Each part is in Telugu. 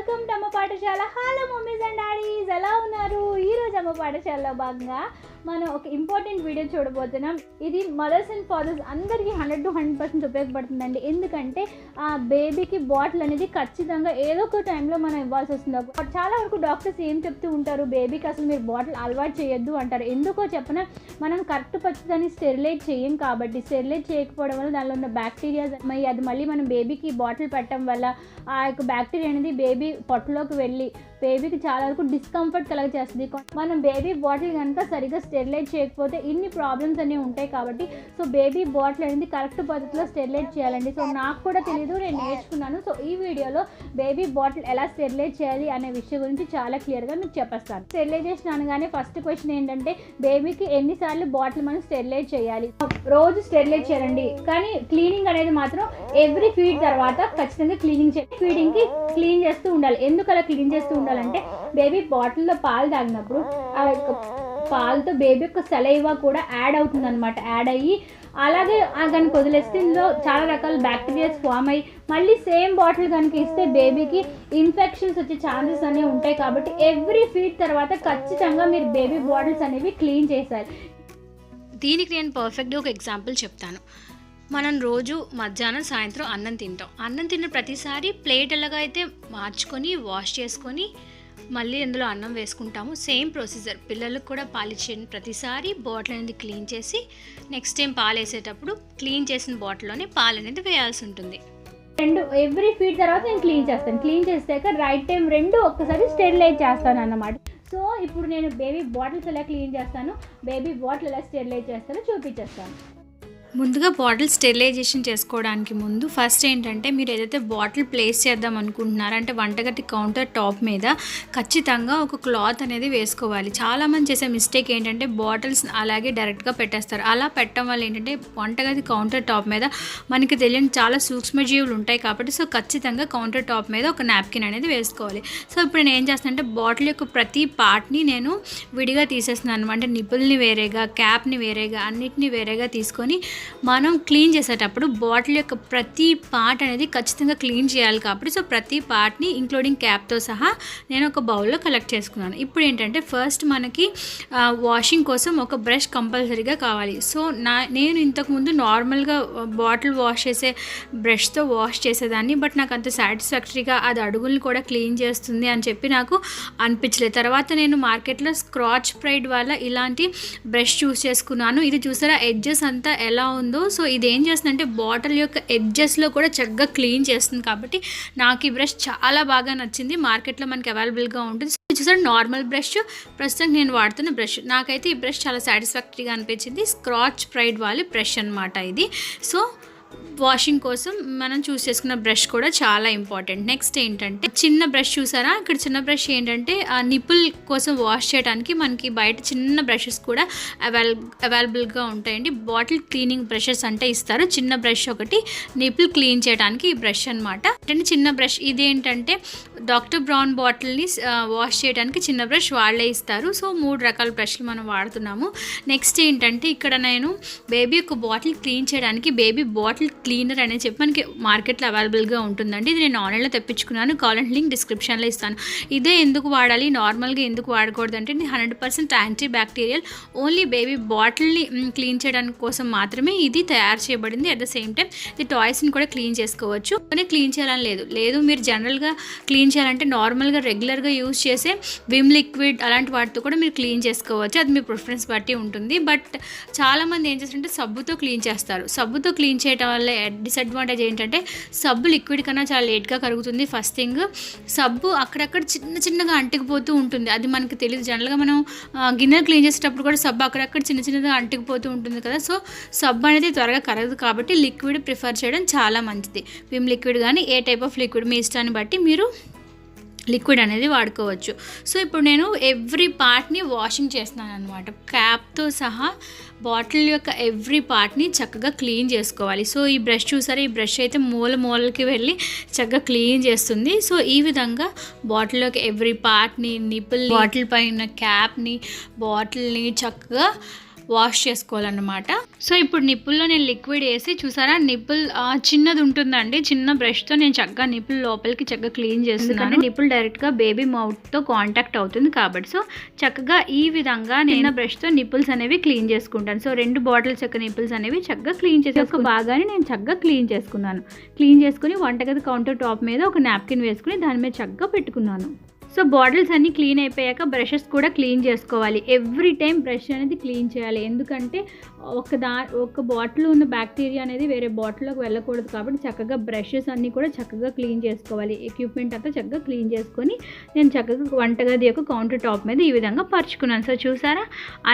వెల్కమ్ టు అమ్మ పాఠశాల. హలో మమ్మీస్ అండ్ డాడీస్ ఎలా ఉన్నారు? ఈరోజు అమ్మ పాఠశాలలో భాగంగా మనం ఒక ఇంపార్టెంట్ వీడియో చూడబోతున్నాం. ఇది మదర్స్ అండ్ ఫాదర్స్ అందరికీ హండ్రెడ్ టు హండ్రెడ్ పర్సెంట్ ఉపయోగపడుతుందండి. ఎందుకంటే ఆ బేబీకి బాటిల్ అనేది ఖచ్చితంగా ఏదో ఒక టైంలో మనం ఇవ్వాల్సి వస్తుంది. చాలా వరకు డాక్టర్స్ ఏం చెప్తూ ఉంటారు? బేబీకి అసలు మీరు బాటిల్ అలవాటు చేయొద్దు అంటారు. ఎందుకో చెప్పిన మనం కరెక్ట్ పచ్చదాన్ని స్టెరిలైట్ చేయం కాబట్టి స్టెరిలైట్ చేయకపోవడం వల్ల దానిలో ఉన్న బ్యాక్టీరియా అది మళ్ళీ మనం బేబీకి బాటిల్ పెట్టడం వల్ల ఆ యొక్క బ్యాక్టీరియా అనేది బేబీ పొట్టలోకి వెళ్ళి బేబీకి చాలా వరకు డిస్కంఫర్ట్ కలగ చేస్తుంది మనం బేబీ బాటిల్ కనుక సరిగ్గా స్టెరిలైట్ చేయకపోతే ఇన్ని ప్రాబ్లమ్స్ అనేవి ఉంటాయి కాబట్టి సో బేబీ బాటిల్ అనేది కరెక్ట్ పద్ధతిలో స్టెరిలైట్ చేయాలండి. సో నాకు కూడా తెలియదు నేను నేర్చుకున్నాను. సో ఈ వీడియోలో బేబీ బాటిల్ ఎలా స్టెరిలైట్ చేయాలి అనే విషయం గురించి చాలా క్లియర్గా మీకు చెప్పేస్తాను. స్టెరిలైజేషన్ అనగానే ఫస్ట్ క్వశ్చన్ ఏంటంటే బేబీకి ఎన్నిసార్లు బాటిల్ మనం స్టెరిలైట్ చేయాలి? రోజు స్టెరిలైట్ చేయాలండి. కానీ క్లీనింగ్ అనేది మాత్రం ఎవ్రీ ఫీడ్ తర్వాత ఖచ్చితంగా క్లీనింగ్ చేయాలి. ఫీడింగ్కి క్లీన్ చేస్తూ ఉండాలి. ఎందుకు అలా క్లీన్ చేస్తూ ఉండాలి? ఉండాలంటే బేబీ బాటిల్లో పాలు తాగినప్పుడు ఆ యొక్క పాలతో బేబీ యొక్క సెలైవా కూడా యాడ్ అవుతుంది అనమాట యాడ్ అయ్యి అలాగే ఆ కనుక వదిలేస్తే ఇందులో చాలా రకాల బ్యాక్టీరియాస్ ఫామ్ అయ్యి మళ్ళీ సేమ్ బాటిల్ కనుక ఇస్తే బేబీకి ఇన్ఫెక్షన్స్ వచ్చే ఛాన్సెస్ అనేవి ఉంటాయి కాబట్టి ఎవ్రీ ఫీడ్ తర్వాత ఖచ్చితంగా మీరు బేబీ బాటిల్స్ అనేవి క్లీన్ చేశారు. దీనికి నేను పర్ఫెక్ట్గా ఒక ఎగ్జాంపుల్ చెప్తాను. మనం రోజు మధ్యాహ్నం సాయంత్రం అన్నం తింటాం. అన్నం తిన్న ప్రతిసారి ప్లేట్ ఎలాగ అయితే మార్చుకొని వాష్ చేసుకొని మళ్ళీ అందులో అన్నం వేసుకుంటాము. Same procedure. పిల్లలకు కూడా పాలిచ్చే ప్రతిసారి బాటిల్ అనేది క్లీన్ చేసి నెక్స్ట్ టైం పాలు వేసేటప్పుడు క్లీన్ చేసిన బాటిల్లోనే పాలు అనేది వేయాల్సి ఉంటుంది. రెండు ఎవ్రీ ఫీడ్ తర్వాత నేను క్లీన్ చేస్తాను. క్లీన్ చేసాక రైట్ టైం రెండు ఒక్కసారి స్టెరిలైజ్ చేస్తాను అన్నమాట. సో ఇప్పుడు నేను బేబీ బాటిల్స్ ఎలా క్లీన్ చేస్తాను బేబీ బాటిల్ ఎలా స్టెరిలైజ్ చేస్తానో చూపించేస్తాను. ముందుగా బాటిల్ స్టెరిలైజేషన్ చేసుకోవడానికి ముందు ఫస్ట్ ఏంటంటే మీరు ఏదైతే బాటిల్ ప్లేస్ చేద్దాం అనుకుంటున్నారో అంటే వంటగది కౌంటర్ టాప్ మీద ఖచ్చితంగా ఒక క్లాత్ అనేది వేసుకోవాలి. చాలామంది చేసే మిస్టేక్ ఏంటంటే బాటిల్స్ అలాగే డైరెక్ట్గా పెట్టేస్తారు. అలా పెట్టడం వల్ల ఏంటంటే వంటగది కౌంటర్ టాప్ మీద మనకి తెలియని చాలా సూక్ష్మజీవులు ఉంటాయి కాబట్టి సో ఖచ్చితంగా కౌంటర్ టాప్ మీద ఒక నాప్కిన్ అనేది వేసుకోవాలి. సో ఇప్పుడు నేను ఏం చేస్తానంటే బాటిల్ యొక్క ప్రతి పార్ట్ని నేను విడిగా తీసేస్తున్నాను అంటే నిపుల్ని వేరేగా క్యాప్ని వేరేగా అన్నిటిని వేరేగా తీసుకొని మనం క్లీన్ చేసేటప్పుడు బాటిల్ యొక్క ప్రతి పార్ట్ అనేది ఖచ్చితంగా క్లీన్ చేయాలి కాబట్టి సో ప్రతి పార్ట్ని ఇంక్లూడింగ్ క్యాప్తో సహా నేను ఒక బౌల్లో కలెక్ట్ చేసుకున్నాను. ఇప్పుడు ఏంటంటే ఫస్ట్ మనకి వాషింగ్ కోసం ఒక బ్రష్ కంపల్సరీగా కావాలి. సో నా నేను ఇంతకుముందు నార్మల్గా బాటిల్ వాష్ చేసే బ్రష్తో వాష్ చేసేదాన్ని బట్ నాకు అంత సాటిస్ఫాక్టరీగా అది అడుగులను కూడా క్లీన్ చేస్తుంది అని చెప్పి నాకు అనిపించలేదు. తర్వాత నేను మార్కెట్లో స్క్రాచ్ ప్రైడ్ వల్ల ఇలాంటి బ్రష్ చూస్ చేసుకున్నాను. ఇది చూసారా ఎడ్జెస్ అంతా ఎలా ఉందో సో ఇది ఏం చేస్తుందంటే బాటిల్ యొక్క ఎడ్జెస్లో కూడా చక్కగా క్లీన్ చేస్తుంది కాబట్టి నాకు ఈ బ్రష్ చాలా బాగా నచ్చింది. మార్కెట్లో మనకి అవైలబుల్గా ఉంటుంది. సో చూసారు నార్మల్ బ్రష్. ప్రస్తుతం నేను వాడుతున్న బ్రష్. నాకైతే ఈ బ్రష్ చాలా సాటిస్ఫాక్టరీగా అనిపించింది. స్క్రాచ్ ప్రైడ్ వాళ్ళ బ్రష్ అనమాట ఇది. సో వాషింగ్ కోసం మనం చూస్ చేసుకున్న బ్రష్ కూడా చాలా ఇంపార్టెంట్. నెక్స్ట్ ఏంటంటే చిన్న బ్రష్ చూసారా? ఇక్కడ చిన్న బ్రష్ ఏంటంటే ఆ నిపుల్ కోసం వాష్ చేయడానికి మనకి బయట చిన్న బ్రషెస్ కూడా అవైల అవైలబుల్గా ఉంటాయండి. బాటిల్ క్లీనింగ్ బ్రషెస్ అంటే ఇస్తారు. చిన్న బ్రష్ ఒకటి నిపుల్ క్లీన్ చేయడానికి ఈ బ్రష్ అనమాట అంటే చిన్న బ్రష్ ఇదేంటంటే డాక్టర్ బ్రౌన్ బాటిల్ని వాష్ చేయడానికి చిన్న బ్రష్ వాళ్ళే ఇస్తారు. సో మూడు రకాల బ్రష్లు మనం వాడుతున్నాము. నెక్స్ట్ ఏంటంటే ఇక్కడ నేను బేబీ యొక్క బాటిల్ క్లీన్ చేయడానికి బేబీ బాటిల్ క్లీనర్ అనేది చెప్పి మనకి మార్కెట్లో అవైలబుల్గా ఉంటుందండి. ఇది నేను ఆన్లైన్లో తెప్పించుకున్నాను. కావాలంటే లింక్ డిస్క్రిప్షన్లో ఇస్తాను. ఇదే ఎందుకు వాడాలి? నార్మల్గా ఎందుకు వాడకూడదు అంటే ఇది hundred percent anti bacterial only baby బాటిల్ని క్లీన్ చేయడానికి కోసం మాత్రమే ఇది తయారు చేయబడింది. అట్ ద సేమ్ టైం ఇది టాయ్స్ని కూడా క్లీన్ చేసుకోవచ్చు. కానీ క్లీన్ చేయాలని లేదు. లేదు మీరు జనరల్గా క్లీన్ చేయాలంటే నార్మల్గా రెగ్యులర్గా యూజ్ చేసే విమ్ లిక్విడ్ అలాంటి వాటితో కూడా మీరు క్లీన్ చేసుకోవచ్చు. అది మీ ప్రిఫరెన్స్ బట్టి ఉంటుంది. బట్ చాలామంది ఏం చేస్తారంటే సబ్బుతో క్లీన్ చేస్తారు. సబ్బుతో క్లీన్ చేయడం వల్ల డిసడ్వాంటేజ్ ఏంటంటే సబ్బు లిక్విడ్ కన్నా చాలా లేట్గా కరుగుతుంది ఫస్ట్ థింగ్ సబ్బు అక్కడక్కడ చిన్న చిన్నగా అంటుకుపోతూ ఉంటుంది. అది మనకి తెలియదు జనరల్గా మనం గిన్నెలు క్లీన్ చేసేటప్పుడు కూడా సబ్బు అక్కడక్కడ చిన్న చిన్నగా అంటుకుపోతూ ఉంటుంది కదా. సో సబ్బు అనేది త్వరగా కరగదు కాబట్టి లిక్విడ్ ప్రిఫర్ చేయడం చాలా మంచిది. విమ్ లిక్విడ్ కానీ ఏ టైప్ ఆఫ్ లిక్విడ్ మీ ఇష్టాన్ని బట్టి మీరు లిక్విడ్ అనేది వాడుకోవచ్చు. సో ఇప్పుడు నేను ఎవ్రీ పార్ట్ని వాషింగ్ చేస్తున్నాను అనమాట క్యాప్తో సహా బాటిల్ యొక్క ఎవ్రీ పార్ట్ని చక్కగా క్లీన్ చేసుకోవాలి. సో ఈ బ్రష్ చూసారా? ఈ బ్రష్ అయితే మూల మూలకి వెళ్ళి చక్కగా క్లీన్ చేస్తుంది. సో ఈ విధంగా బాటిల్ యొక్క ఎవ్రీ పార్ట్ని నిపుల్ బాటిల్ పైన క్యాప్ని బాటిల్ని చక్కగా వాష్ చేసుకోవాలన్నమాట. సో ఇప్పుడు నిప్పుల్లో నేను లిక్విడ్ వేసి చూసారా నిప్పుల్ చిన్నది ఉంటుందండి. చిన్న బ్రష్తో నేను చక్కగా నిప్పుల్ లోపలికి చక్కగా క్లీన్ చేస్తున్నాను. నిప్పుల్ డైరెక్ట్గా బేబీ మౌత్తో కాంటాక్ట్ అవుతుంది కాబట్టి. సో చక్కగా ఈ విధంగా నేను బ్రష్తో నిప్పుల్స్ అనేవి క్లీన్ చేసుకుంటాను. సో రెండు బాటిల్స్ యొక్క నిప్పుల్స్ అనేవి చక్కగా క్లీన్ చేసి ఒక బాగానే నేను చక్కగా క్లీన్ చేసుకున్నాను. క్లీన్ చేసుకుని వంటగది కౌంటర్ టాప్ మీద ఒక నాప్కిన్ వేసుకుని దాని మీద చక్కగా పెట్టుకున్నాను. సో బాటిల్స్ అన్నీ క్లీన్ అయిపోయాక బ్రషెస్ కూడా క్లీన్ చేసుకోవాలి. ఎవ్రీ టైం బ్రష్ అనేది క్లీన్ చేయాలి. ఎందుకంటే ఒక దా ఒక బాటిల్ ఉన్న బ్యాక్టీరియా అనేది వేరే బాటిల్లోకి వెళ్ళకూడదు కాబట్టి చక్కగా బ్రషెస్ అన్నీ కూడా చక్కగా క్లీన్ చేసుకోవాలి. ఎక్విప్మెంట్ అంతా చక్కగా క్లీన్ చేసుకొని నేను చక్కగా వంటగది యొక్క కౌంటర్ టాప్ మీద ఈ విధంగా పరుచుకున్నాను. సో చూసారా?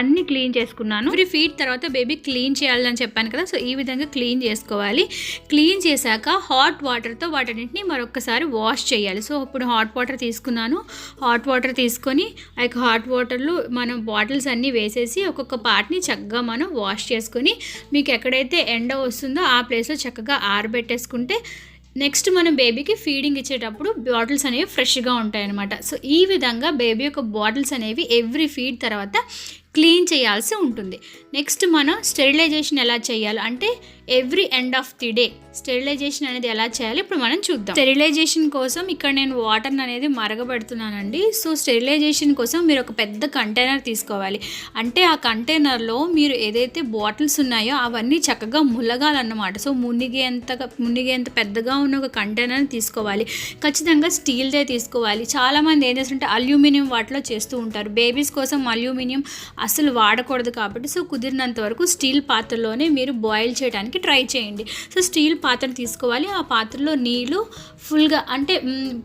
అన్నీ క్లీన్ చేసుకున్నాను. ఎవ్రీ ఫీట్ తర్వాత బేబీ క్లీన్ చేయాలని చెప్పాను కదా సో ఈ విధంగా క్లీన్ చేసుకోవాలి. క్లీన్ చేశాక హాట్ వాటర్తో వాటన్నింటిని మరొకసారి వాష్ చేయాలి. సో ఇప్పుడు హాట్ వాటర్ తీసుకున్నాను. హాట్ వాటర్ తీసుకొని ఆ యొక్క హాట్ వాటర్లో మనం బాటిల్స్ అన్నీ వేసేసి ఒక్కొక్క పార్ట్ని చక్కగా మనం వాష్ చేసుకొని మీకు ఎక్కడైతే ఎండ వస్తుందో ఆ ప్లేస్లో చక్కగా ఆరబెట్టేసుకుంటే నెక్స్ట్ మనం బేబీకి ఫీడింగ్ ఇచ్చేటప్పుడు బాటిల్స్ అనేవి ఫ్రెష్గా ఉంటాయన్నమాట. సో ఈ విధంగా బేబీ యొక్క బాటిల్స్ అనేవి ఎవ్రీ ఫీడ్ తర్వాత క్లీన్ చేయాల్సి ఉంటుంది. నెక్స్ట్ మనం స్టెరిలైజేషన్ ఎలా చేయాలి అంటే every end of the day sterilisation అనేది ఎలా చేయాలి ఇప్పుడు మనం చూద్దాం. స్టెరిలైజేషన్ కోసం ఇక్కడ నేను వాటర్ అనేది మరగబెడుతున్నానండి. సో స్టెరిలైజేషన్ కోసం మీరు ఒక పెద్ద కంటైనర్ తీసుకోవాలి. అంటే ఆ కంటైనర్లో మీరు ఏదైతే బాటిల్స్ ఉన్నాయో అవన్నీ చక్కగా ములగాలన్నమాట. సో మునిగేంతగా మునిగేంత పెద్దగా ఉన్న ఒక కంటైనర్ తీసుకోవాలి. ఖచ్చితంగా స్టీల్దే తీసుకోవాలి. చాలామంది ఏం చేస్తుంటే అల్యూమినియం వాటిలో చేస్తూ ఉంటారు. బేబీస్ కోసం అల్యూమినియం అసలు వాడకూడదు కాబట్టి సో కుదిరినంత వరకు స్టీల్ పాత్రలోనే మీరు బాయిల్ చేయడానికి ట్రై చేయండి. సో స్టీల్ పాత్ర తీసుకోవాలి. ఆ పాత్రలో నీళ్ళు ఫుల్గా అంటే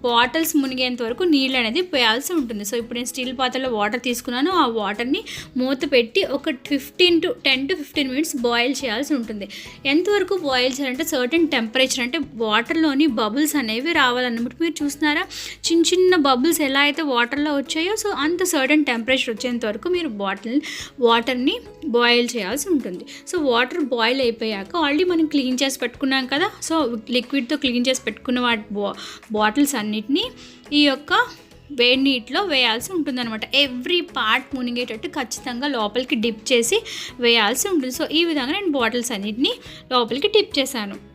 బాటిల్స్ మునిగేంత వరకు నీళ్ళు అనేది పోయాల్సి ఉంటుంది. సో ఇప్పుడు నేను స్టీల్ పాత్రలో వాటర్ తీసుకున్నాను. ఆ వాటర్ని మూత పెట్టి ఒక fifteen to ten to fifteen minutes boil చేయాల్సి ఉంటుంది. ఎంతవరకు బాయిల్ చేయాలంటే సర్టెన్ టెంపరేచర్ అంటే వాటర్లోని బబుల్స్ అనేవి రావాలన్నమాట. మీరు చూస్తున్నారా? చిన్న చిన్న బబుల్స్ ఎలా అయితే వాటర్లో వచ్చాయో సో అంత సర్టెన్ టెంపరేచర్ వచ్చేంత వరకు మీరు బాటిల్ వాటర్ని బాయిల్ చేయాల్సి ఉంటుంది. సో వాటర్ బాయిల్ అయిపోయాక ఆల్రెడీ మనం క్లీన్ చేసి పెట్టుకున్నాం కదా సో లిక్విడ్తో క్లీన్ చేసి పెట్టుకున్న వాటి బా బాటిల్స్ అన్నిటినీ ఈ యొక్క వేడి నీటిలో వేయాల్సి ఉంటుందన్నమాట. ఎవ్రీ పార్ట్ మునిగేటట్టు ఖచ్చితంగా లోపలికి డిప్ చేసి వేయాల్సి ఉంటుంది. సో ఈ విధంగా నేను బాటిల్స్ అన్నిటిని లోపలికి డిప్ చేశాను.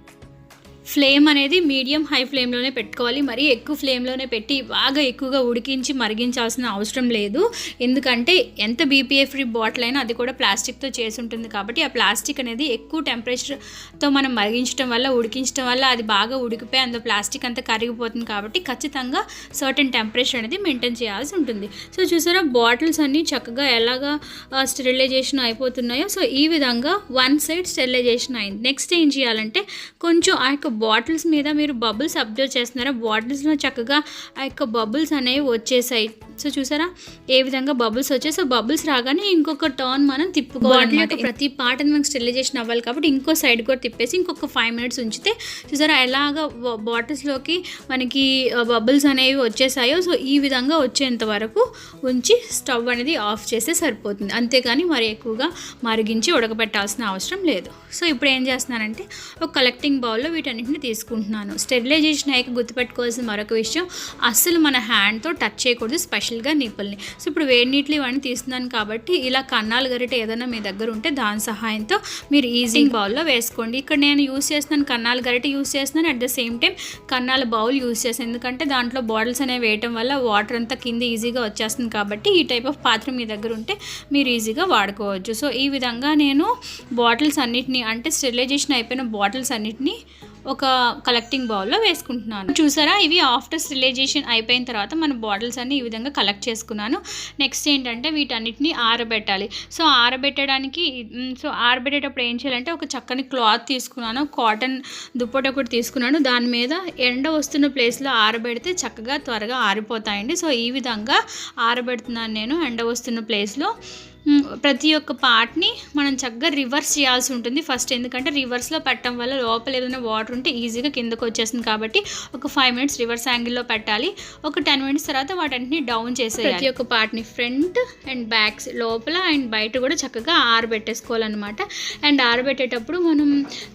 ఫ్లేమ్ అనేది మీడియం హై ఫ్లేమ్లోనే పెట్టుకోవాలి. మరీ ఎక్కువ ఫ్లేమ్లోనే పెట్టి బాగా ఎక్కువగా ఉడికించి మరిగించాల్సిన అవసరం లేదు. ఎందుకంటే ఎంత బీపీఏ ఫ్రీ బాటిల్ అయినా అది కూడా ప్లాస్టిక్తో చేసి ఉంటుంది కాబట్టి ఆ ప్లాస్టిక్ అనేది ఎక్కువ టెంపరేచర్తో మనం మరిగించడం వల్ల ఉడికించడం వల్ల అది బాగా ఉడికిపోయి అందులో ప్లాస్టిక్ అంతా కరిగిపోతుంది కాబట్టి ఖచ్చితంగా సర్టెన్ టెంపరేచర్ అనేది మెయింటైన్ చేయాల్సి ఉంటుంది. సో చూసారా బాటిల్స్ అన్నీ చక్కగా ఎలాగా స్టెరిలైజేషన్ అయిపోతున్నాయో. సో ఈ విధంగా వన్ సైడ్ స్టెరిలైజేషన్ అయింది. నెక్స్ట్ ఏం చేయాలంటే కొంచెం ఆ యొక్క బాటిల్స్ మీద మీరు బబుల్స్ అబ్జర్వ్ చేస్తున్నారా? బాటిల్స్లో చక్కగా ఆ యొక్క బబుల్స్ అనేవి వచ్చేసాయి. సో చూసారా? ఏ విధంగా బబుల్స్ వచ్చాయి? సో బబుల్స్ రాగానే ఇంకొక టర్న్ మనం తిప్పుకోవాలి యొక్క ప్రతి పార్ట్ మనకి స్టెరిలైజేషన్ అవ్వాలి కాబట్టి ఇంకో సైడ్ కూడా తిప్పేసి ఇంకొక ఫైవ్ మినిట్స్ ఉంచితే చూసారా? ఎలాగ బాటిల్స్లోకి మనకి బబుల్స్ అనేవి వచ్చేసాయో సో ఈ విధంగా వచ్చేంత వరకు ఉంచి స్టవ్ అనేది ఆఫ్ చేస్తే సరిపోతుంది. అంతేగాని మరి ఎక్కువగా మరిగించి ఉడకబెట్టాల్సిన అవసరం లేదు. సో ఇప్పుడు ఏం చేస్తున్నానంటే ఒక కలెక్టింగ్ బౌల్లో వీటన్నిటిని తీసుకుంటున్నాను. స్టెరిలైజేషన్ అయ్యాక గుర్తుపెట్టుకోవాల్సిన మరొక విషయం అస్సలు మన హ్యాండ్తో టచ్ చేయకూడదు స్పెషల్గా నిప్పుల్ని. సో ఇప్పుడు వేడి నీటిలో ఇవన్నీ తీస్తున్నాను కాబట్టి ఇలా కన్నాలు గరిట ఏదైనా మీ దగ్గర ఉంటే దాని సహాయంతో మీరు ఈజీ బౌల్లో వేసుకోండి. ఇక్కడ నేను యూస్ చేస్తున్నాను కన్నాలు గరిట యూస్ చేస్తున్నాను. అట్ ద సేమ్ టైం కన్నాల బౌల్ యూస్ చేస్తాను. ఎందుకంటే దాంట్లో బాటిల్స్ అనేవి వేయటం వల్ల వాటర్ అంతా కింద ఈజీగా వచ్చేస్తుంది కాబట్టి ఈ టైప్ ఆఫ్ పాత్ర మీ దగ్గర ఉంటే మీరు ఈజీగా వాడుకోవచ్చు. సో ఈ విధంగా నేను బాటిల్స్ అన్నిటిని అంటే స్టెరిలైజేషన్ అయిపోయిన బాటిల్స్ అన్నిటిని ఒక కలెక్టింగ్ బౌల్లో వేసుకుంటున్నాను. చూసారా? ఇవి ఆఫ్టర్ స్టిలైజేషన్ అయిపోయిన తర్వాత మన బాటిల్స్ అన్ని ఈ విధంగా కలెక్ట్ చేసుకున్నాను. నెక్స్ట్ ఏంటంటే వీటన్నిటిని ఆరబెట్టాలి. సో ఆరబెట్టడానికి సో ఆరబెట్టేటప్పుడు ఏం చేయాలంటే ఒక చక్కని క్లాత్ తీసుకున్నాను. కాటన్ దుప్పట ఒకటి తీసుకున్నాను. దాని మీద ఎండ వస్తున్న ప్లేస్లో ఆరబెడితే చక్కగా త్వరగా ఆరిపోతాయండి. సో ఈ విధంగా ఆరబెడుతున్నాను నేను ఎండ వస్తున్న ప్లేస్లో ప్రతి ఒక్క పార్ట్ని మనం చక్కగా రివర్స్ చేయాల్సి ఉంటుంది. ఫస్ట్ ఎందుకంటే రివర్స్లో పెట్టడం వల్ల లోపల ఏదైనా వాటర్ ఉంటే ఈజీగా కిందకు వచ్చేస్తుంది కాబట్టి ఒక ఫైవ్ మినిట్స్ రివర్స్ యాంగిల్లో పెట్టాలి. ఒక టెన్ మినిట్స్ తర్వాత వాటన్నిటిని డౌన్ చేసేయాలి. ప్రతి ఒక్క పార్ట్ని ఫ్రంట్ అండ్ బ్యాక్స్ లోపల అండ్ బయట కూడా చక్కగా ఆరబెట్టేసుకోవాలన్నమాట. అండ్ ఆరబెట్టేటప్పుడు మనం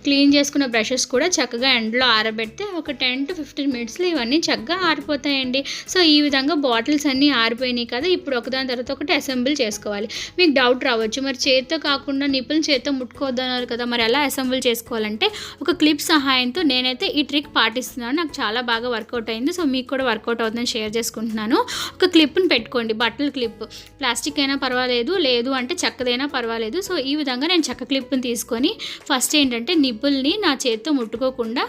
క్లీన్ చేసుకున్న బ్రషెస్ కూడా చక్కగా ఎండలో ఆరబెడితే ఒక టెన్ టు ఫిఫ్టీన్ మినిట్స్లో ఇవన్నీ చక్కగా ఆరిపోతాయండి. సో ఈ విధంగా బాటిల్స్ అన్నీ ఆరిపోయినాయి కదా ఇప్పుడు ఒకదాని తర్వాత ఒకటి అసెంబుల్ చేసుకోవాలి. మీకు డౌట్ రావచ్చు. మరి చేత్తో కాకుండా నిపుల్ని చేత్తో ముట్టుకోవద్దన్నారు కదా మరి ఎలా అసెంబుల్ చేసుకోవాలంటే ఒక క్లిప్ సహాయంతో నేనైతే ఈ ట్రిక్ పాటిస్తున్నాను. నాకు చాలా బాగా వర్కౌట్ అయింది. సో మీకు కూడా వర్కౌట్ అవుతుందని షేర్ చేసుకుంటున్నాను. ఒక క్లిప్ని పెట్టుకోండి. బట్టల క్లిప్ ప్లాస్టిక్ అయినా పర్వాలేదు లేదు అంటే చెక్కదైనా పర్వాలేదు. సో ఈ విధంగా నేను చెక్క క్లిప్ని తీసుకొని ఫస్ట్ ఏంటంటే నిప్పుల్ని నా చేత్తో ముట్టుకోకుండా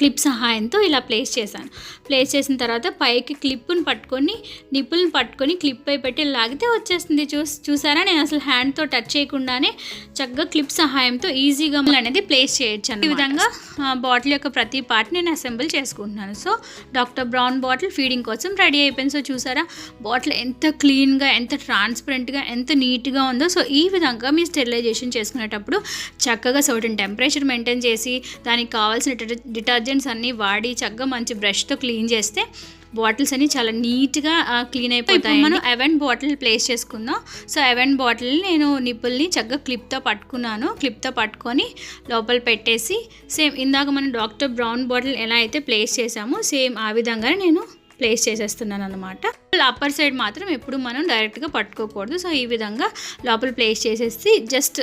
క్లిప్ సహాయంతో ఇలా ప్లేస్ చేశాను. ప్లేస్ చేసిన తర్వాత పైకి క్లిప్పును పట్టుకొని నిప్పుల్ని పట్టుకొని క్లిప్ పై పెట్టి లాగితే వచ్చేస్తుంది. చూస్ చూసారా? నేను అసలు హ్యాండ్తో టచ్ చేయకుండానే చక్కగా క్లిప్ సహాయంతో ఈజీగా అనేది ప్లేస్ చేయొచ్చు ఈ విధంగా బాటిల్ యొక్క ప్రతి పార్ట్ నేను అసెంబుల్ చేసుకుంటున్నాను. So doctor Brown bottle feeding కోసం రెడీ అయిపోయింది. సో చూసారా? బాటిల్ ఎంత క్లీన్గా ఎంత ట్రాన్స్పరెంట్గా ఎంత నీట్గా ఉందో. సో ఈ విధంగా మీ స్టెరిలైజేషన్ చేసుకునేటప్పుడు చక్కగా సర్టన్ టెంపరేచర్ మెయింటైన్ చేసి దానికి కావాల్సిన డిటర్జెంట్ డిటర్జెంట్స్ అన్నీ వాడి చక్కగా మంచి బ్రష్తో క్లీన్ చేస్తే బాటిల్స్ అన్ని చాలా నీట్గా క్లీన్ అయిపోతాయి మనం ఎవెన్ బాటిల్ ప్లేస్ చేసుకుందాం. సో ఎవెన్ బాటిల్ నేను నిప్పుల్ని చక్కగా క్లిప్తో పట్టుకున్నాను. క్లిప్తో పట్టుకొని లోపల పెట్టేసి సేమ్ ఇందాక మనం డాక్టర్ బ్రౌన్ బాటిల్ ఎలా అయితే ప్లేస్ చేసామో సేమ్ ఆ విధంగానే నేను ప్లేస్ చేసేస్తున్నాను అనమాట అప్పర్ సైడ్ మాత్రం ఎప్పుడు మనం డైరెక్ట్గా పట్టుకోకూడదు. సో ఈ విధంగా లోపల ప్లేస్ చేసేసి జస్ట్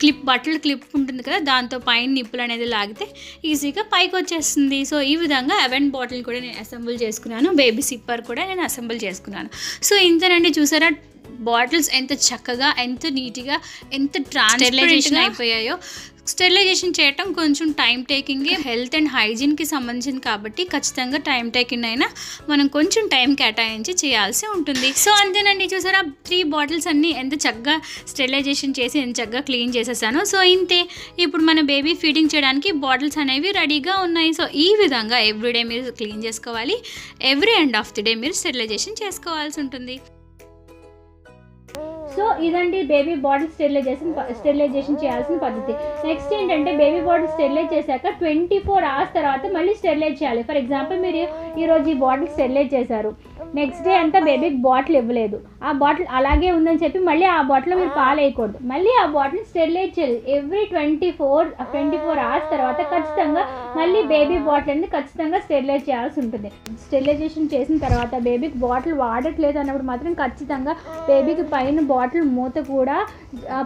క్లిప్ బట్టలు క్లిప్ ఉంటుంది కదా దాంతో పైన నిప్పులు అనేది లాగితే ఈజీగా పైకి వచ్చేస్తుంది. సో ఈ విధంగా అవెంట్ బాటిల్ కూడా నేను అసెంబుల్ చేసుకున్నాను. బేబీ సిప్పర్ కూడా నేను అసెంబుల్ చేసుకున్నాను. సో ఇంతనండి చూసారా? బాటిల్స్ ఎంత చక్కగా ఎంత నీట్గా ఎంత ట్రాన్స్పరెంట్గా అయిపోయాయో. స్టెరిలైజేషన్ చేయటం కొంచెం టైం టేకింగ్ హెల్త్ అండ్ హైజీన్కి సంబంధించింది కాబట్టి ఖచ్చితంగా టైం టేకింగ్ అయినా మనం కొంచెం టైం కేటాయించి చేయాల్సి ఉంటుంది. సో అంతేనండి. చూసారా? త్రీ బాటిల్స్ అన్నీ ఎంత చక్కగా స్టెరిలైజేషన్ చేసి ఎంత చక్కగా క్లీన్ చేసేసాను. సో ఇంతే. ఇప్పుడు మన బేబీ ఫీడింగ్ చేయడానికి బాటిల్స్ అనేవి రెడీగా ఉన్నాయి. సో ఈ విధంగా ఎవ్రీడే మీరు క్లీన్ చేసుకోవాలి. Every end of the day మీరు స్టెరిలైజేషన్ చేసుకోవాల్సి ఉంటుంది. సో ఇదండి బేబీ బాడీ స్టెరిలైజేషన్ స్టెరిలైజేషన్ చేయాల్సిన పద్ధతి. నెక్స్ట్ ఏంటంటే బేబీ బాడీ స్టెరిలైజ్ చేశాక ట్వంటీ ఫోర్ అవర్స్ తర్వాత మళ్ళీ స్టెరిలైజ్ చేయాలి. ఫర్ ఎగ్జాంపుల్ మీరు ఈరోజు ఈ బాడీ స్టెరిలైజ్ చేశారు. నెక్స్ట్ డే అంతా బేబీకి బాటిల్ ఇవ్వలేదు. ఆ బాటిల్ అలాగే ఉందని చెప్పి మళ్ళీ ఆ బాటిల్ మీరు పాలు వేయకూడదు మళ్ళీ ఆ బాటిల్ స్టెరిలైజ్ చేయాలి. Every twenty four twenty four hours తర్వాత ఖచ్చితంగా మళ్ళీ బేబీ బాటిల్ అనేది ఖచ్చితంగా స్టెరిలైజ్ చేయాల్సి ఉంటుంది. స్టెరిలైజేషన్ చేసిన తర్వాత బేబీకి బాటిల్ వాడట్లేదు అన్నప్పుడు మాత్రం ఖచ్చితంగా బేబీకి పైన బాటిల్ మూత కూడా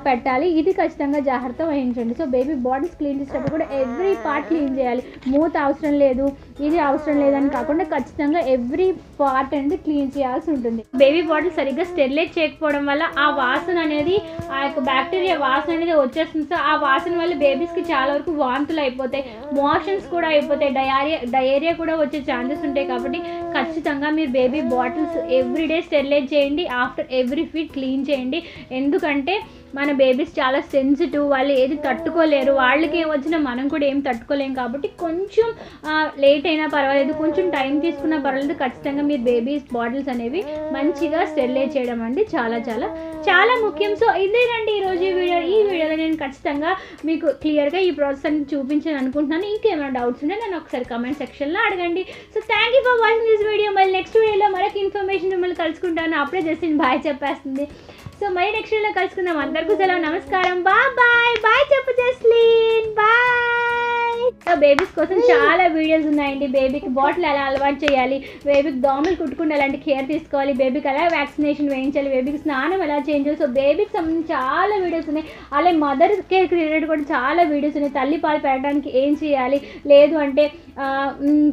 పెట్టాలి. ఇది ఖచ్చితంగా జాగ్రత్త వహించండి. సో బేబీ బాటిల్స్ క్లీన్ చేసేటప్పుడు కూడా ఎవ్రీ పార్ట్ క్లీన్ చేయాలి. మూత అవసరం లేదు ఇది అవసరం లేదని కాకుండా ఖచ్చితంగా ఎవ్రీ పార్ట్ అనేది క్లీన్ చేయాల్సి ఉంటుంది. బేబీ బాటిల్ సరిగ్గా స్టెరిలైజ్ చేయకపోవడం వల్ల ఆ వాసన అనేది ఆ యొక్క బ్యాక్టీరియా వాసన అనేది వచ్చేస్తుంది. సో ఆ వాసన వల్ల బేబీస్కి చాలా వరకు వాంతులు అయిపోతాయి. మోషన్స్ కూడా అయిపోతాయి. డయారియా డయేరియా కూడా వచ్చే ఛాన్సెస్ ఉంటాయి కాబట్టి ఖచ్చితంగా మీరు బేబీ బాటిల్స్ ఎవ్రీడే స్టెరిలైజ్ చేయండి. ఆఫ్టర్ ఎవ్రీ ఫీట్ క్లీన్ చేయండి. ఎందుకంటే మన బేబీస్ చాలా సెన్సిటివ్ వాళ్ళు ఏది తట్టుకోలేరు. వాళ్ళకి ఏం వచ్చినా మనం కూడా ఏం తట్టుకోలేం కాబట్టి కొంచెం లేట్ అయినా పర్వాలేదు. కొంచెం టైం తీసుకున్నా పర్వాలేదు. ఖచ్చితంగా మీరు బేబీస్ బాటిల్స్ అనేవి మంచిగా స్టెరిలైజ్ చేయడం అండి. చాలా చాలా చాలా ముఖ్యం. సో ఇదేనండి ఈరోజు ఈ వీడియో. ఈ వీడియోలో నేను ఖచ్చితంగా మీకు క్లియర్గా ఈ ప్రాసెస్ అని చూపించాను అనుకుంటున్నాను. ఇంకేమైనా డౌట్స్ ఉంటే నేను ఒకసారి కమెంట్ సెక్షన్లో అడగండి. So thank you for watching this video మళ్ళీ నెక్స్ట్ వీడియోలో మరొక ఇన్ఫర్మేషన్ మిమ్మల్ని కలుసుకుంటాను. అప్పుడే జస్ట్ బాయ్ చెప్పేస్తుంది. సో మరి నెక్స్ట్ వీడియోలో కలుసుకుందాం. అందరికీ సెలవు. నమస్కారం. Bye bye. బాయ్ చెప్పు జస్లీన్. బాయ్. బేబీస్ కోసం చాలా వీడియోస్ ఉన్నాయండి. బేబీకి బాటిల్ ఎలా అలవాటు చేయాలి? బేబీకి దోమలు కుట్టుకుండా ఎలాంటి కేర్ తీసుకోవాలి? బేబీకి ఎలా వ్యాక్సినేషన్ వేయించాలి? బేబీకి స్నానం ఎలా చేయించాలి? సో బేబీకి సంబంధించి చాలా వీడియోస్ ఉన్నాయి. అలాగే మదర్ కేర్ రిలేటెడ్ కూడా చాలా వీడియోస్ ఉన్నాయి. తల్లి పాలు పెట్టడానికి ఏం చేయాలి? లేదు అంటే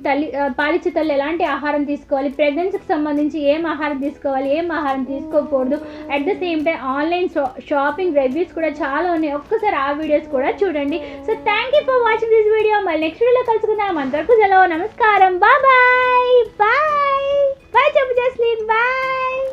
తల్లి పాలిచ్చే తల్లి ఎలాంటి ఆహారం తీసుకోవాలి? ప్రెగ్నెన్సీకి సంబంధించి ఏం ఆహారం తీసుకోవాలి? ఏం ఆహారం తీసుకోకూడదు? At the same time online shopping reviews కూడా చాలా ఉన్నాయి. ఒక్కసారి ఆ వీడియోస్ కూడా చూడండి. So thank you for watching this video మళ్ళీ నెక్స్ట్ వీడియోలో కలుసుకుందాం. అంతవరకు సెలవు. నమస్కారం. బాయ్ బాయ్ బాయ్ బాయ్ చెప్పు జస్లీన్ బాయ్